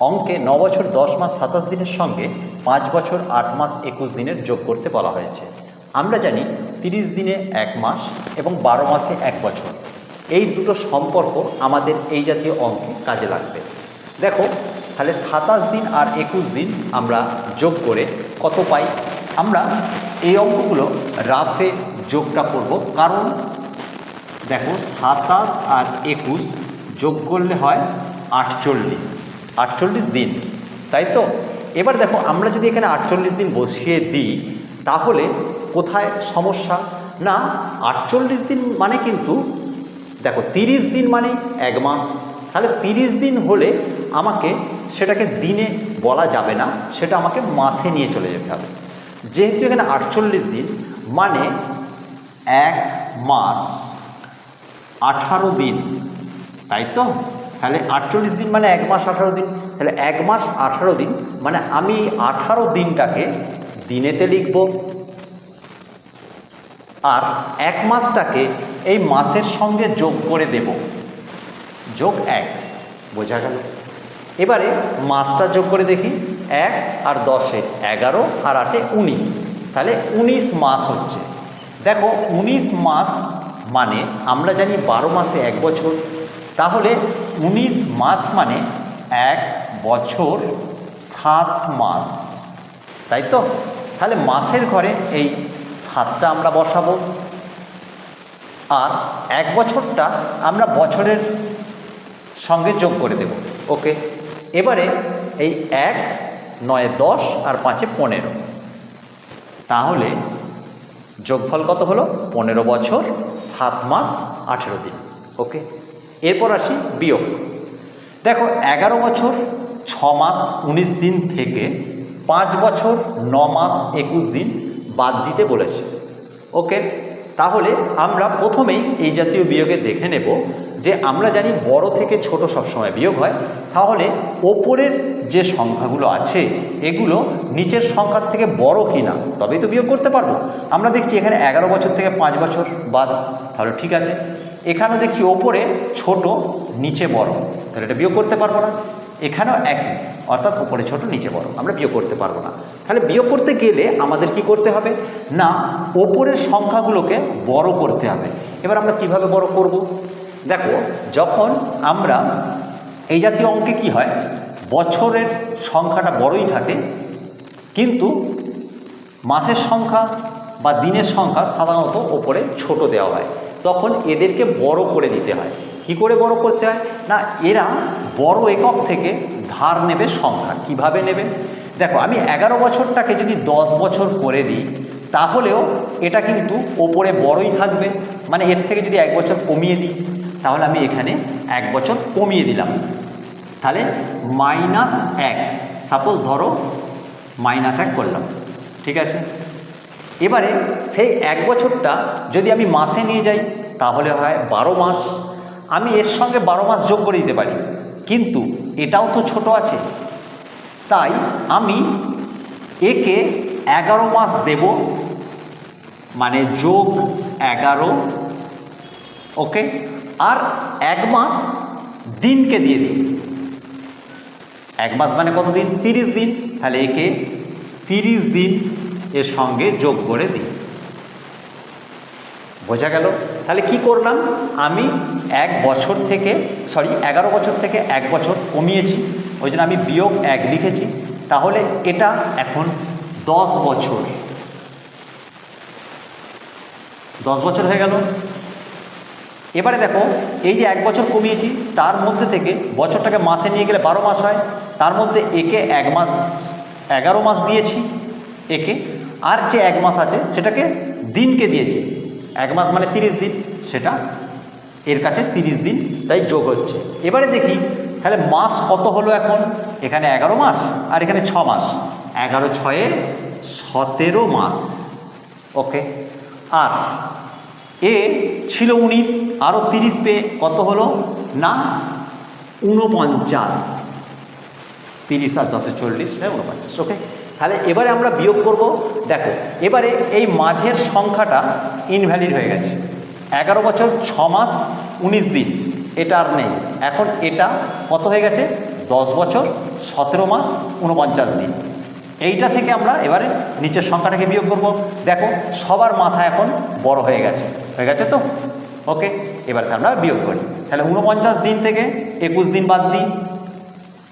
অঙ্কে ন বছর, দশ মাস, সাতাশ দিনের সঙ্গে পাঁচ বছর, আট মাস, একুশ দিনের যোগ করতে বলা হয়েছে। আমরা জানি তিরিশ দিনে এক মাস এবং বারো মাসে এক বছর। এই দুটো সম্পর্ক আমাদের এই জাতীয় অঙ্কে কাজে লাগবে। দেখো, তাহলে সাতাশ দিন আর একুশ দিন আমরা যোগ করে কত পাই? আমরা এই অঙ্কগুলো রাফে যোগটা করব। কারণ দেখো, সাতাশ আর একুশ যোগ করলে হয় আটচল্লিশ। আটচল্লিশ দিন। তাই তো? এবার দেখো, আমরা যদি এখানে আটচল্লিশ দিন বসিয়ে দিই, তাহলে কোথায় সমস্যা? না, আটচল্লিশ দিন মানে কিন্তু, দেখো, তিরিশ দিন মানে এক মাস। তাহলে তিরিশ দিন হলে আমাকে সেটাকে দিনে বলা যাবে না, সেটা আমাকে মাসে নিয়ে চলে যেতে হবে। যেহেতু এখানে আটচল্লিশ দিন মানে এক মাস, আঠারো দিন, তাই তো? তাহলে আটচল্লিশ দিন মানে এক মাস আঠারো দিন। তাহলে এক মাস আঠারো দিন মানে আমি আঠারো দিনটাকে দিনেতে লিখব। আর এক মাসটাকে এই মাসের সঙ্গে যোগ করে দেব। যোগ এক, বোঝা গেল? এবারে মাসটা যোগ করে দেখি, এক আর দশে এগারো আর আটে উনিশ। তাহলে উনিশ মাস হচ্ছে। দেখো, উনিশ মাস মানে আমরা জানি বারো মাসে এক বছর। তাহলে উনিশ মাস মানে এক বছর সাত মাস। তাই তো? তাহলে মাসের ঘরে এই সাতটা আমরা বসাবো। আর এক বছরটা আমরা বছরের সঙ্গে যোগ করে দেব। ওকে? এবারে এই এক, নয়, দশ আর পাঁচে পনেরো। তাহলে যোগফল কত হলো? পনেরো বছর, সাত মাস, আঠেরো দিন। ওকে? এরপর আসি বিয়োগ। দেখো, এগারো বছর, ছ মাস, উনিশ দিন থেকে পাঁচ বছর, ন মাস, একুশ দিন বাদ দিতে বলেছে। ওকে, তাহলে আমরা প্রথমেই এই জাতীয় বিয়োগে দেখে নেব যে আমরা জানি বড় থেকে ছোট সবসময় বিয়োগ হয়। তাহলে ওপরের যে সংখ্যাগুলো আছে, এগুলো নিচের সংখ্যার থেকে বড় কি না তবেই তো বিয়োগ করতে পারব। আমরা দেখছি এখানে এগারো বছর থেকে পাঁচ বছর বাদ। তাহলে ঠিক আছে এখানেও দেখছি ওপরে ছোট, নিচে বড়। তাহলে এটা বিয়োগ করতে পারব না। এখানেও একই, অর্থাৎ ওপরে ছোট, নিচে বড়। আমরা বিয়োগ করতে পারব না। তাহলে বিয়োগ করতে গেলে আমাদের কি করতে হবে? না, ওপরের সংখ্যাগুলোকে বড় করতে হবে। এবার আমরা কীভাবে বড় করব? দেখো, যখন আমরা এই জাতীয় অঙ্কে কি হয়? বছরের সংখ্যাটা বড়ই থাকে, কিন্তু মাসের সংখ্যা বা দিনের সংখ্যা সাধারণত ওপরে ছোট দেওয়া হয়। তখন এদেরকে বড় করে দিতে হয়। কি করে বড় করতে হয়? না, এরা বড় একক থেকে ধার নেবে সংখ্যা। কীভাবে নেবে? দেখো, আমি এগারো বছরটাকে যদি দশ বছর করে দিই, তাহলেও এটা কিন্তু ওপরে বড়ই থাকবে। মানে এর থেকে যদি এক বছর কমিয়ে দিই, তাহলে আমি এখানে এক বছর কমিয়ে দিলাম। তাহলে মাইনাস এক। সাপোজ ধরো, মাইনাস এক করলাম। ঠিক আছে? এবারে সেই এক বছরটা যদি আমি মাসে নিয়ে যাই, তাহলে হয় বারো মাস। আমি এর সঙ্গে বারো মাস যোগ করে দিতে পারি। কিন্তু এটাও তো ছোট আছে। তাই আমি একে এগারো মাস দেব মানে যোগ এগারো, ওকে? আর এক মাস দিনকে দিয়ে দিই। এক মাস মানে কত দিন তিরিশ দিন। তাহলে একে তিরিশ দিন এর সঙ্গে যোগ করে দিই। বোঝা গেল? তাহলে কি করলাম? আমি এক বছর থেকে সরি এগারো বছর থেকে এক বছর কমিয়েছি। ওই জন্য আমি বিয়োগ এক লিখেছি। তাহলে এটা এখন দশ বছর। দশ বছর হয়ে গেল। এবারে দেখো, এই যে এক বছর কমিয়েছি, তার মধ্যে থেকে বছরটাকে মাসে নিয়ে গেলে বারো মাস হয়। তার মধ্যে একে এক মাস, এগারো মাস দিয়েছি। একে আর যে এক মাস আছে সেটাকে দিনকে দিয়েছে। এক মাস মানে তিরিশ দিন, সেটা এর কাছে তিরিশ দিন তাই যোগ হচ্ছে। এবারে দেখি, তাহলে মাস কত হলো এখন? এখানে এগারো মাস আর এখানে ছ মাস। এগারো ছয়ে সতেরো মাস। ওকে, আর এ ছিল উনিশ আরও তিরিশ পেয়ে কত হলো? না উনপঞ্চাশ তিরিশ আর দশে চল্লিশ হ্যাঁ উনপঞ্চাশ ওকে। তাহলে এবারে আমরা বিয়োগ করব, দেখো, এবারে এই মাঝের সংখ্যাটা ইনভ্যালিড হয়ে গেছে। এগারো বছর, ছ মাস, উনিশ দিন, এটা আর নেই। এখন এটা কত হয়ে গেছে? দশ বছর, সতেরো মাস, উনপঞ্চাশ দিন। এইটা থেকে আমরা এবারে নিচের সংখ্যাটাকে বিয়োগ করব। দেখো, সবার মাথা এখন বড় হয়ে গেছে। হয়ে গেছে তো? ওকে, এবার আমরা বিয়োগ করি। তাহলে উনপঞ্চাশ দিন থেকে একুশ দিন বাদ দিই।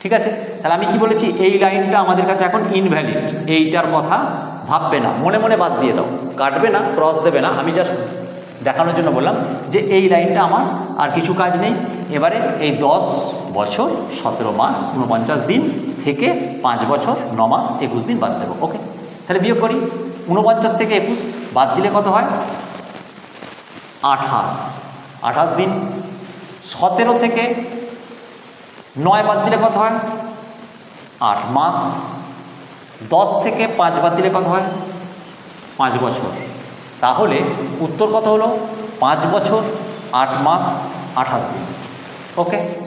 ঠিক আছে? তাহলে আমি কি বলেছি? এই লাইনটা আমাদের কাছে এখন ইনভ্যালিড এইটার কথা ভাববে না। মনে মনে বাদ দিয়ে দাও। কাটবে না ক্রস দেবে না। আমি জাস্ট দেখানোর জন্য বললাম যে এই লাইনটা আমার আর কিছু কাজ নেই। এবারে এই দশ বছর, সতেরো মাস উনপঞ্চাশ দিন থেকে পাঁচ বছর, ন মাস, একুশ দিন বাদ দেবো। ওকে তাহলে বিয়োগ করি। উনপঞ্চাশ থেকে একুশ বাদ দিলে কত হয়? আঠাশ। আঠাশ দিন। সতেরো থেকে নয় বাদ দিলে কত হয়, আট মাস, দশ থেকে পাঁচ বাদ দিলে কত হয়, পাঁচ বছর। তাহলে উত্তর কত হলো? পাঁচ বছর, আট মাস, আঠাশ দিন। ওকে?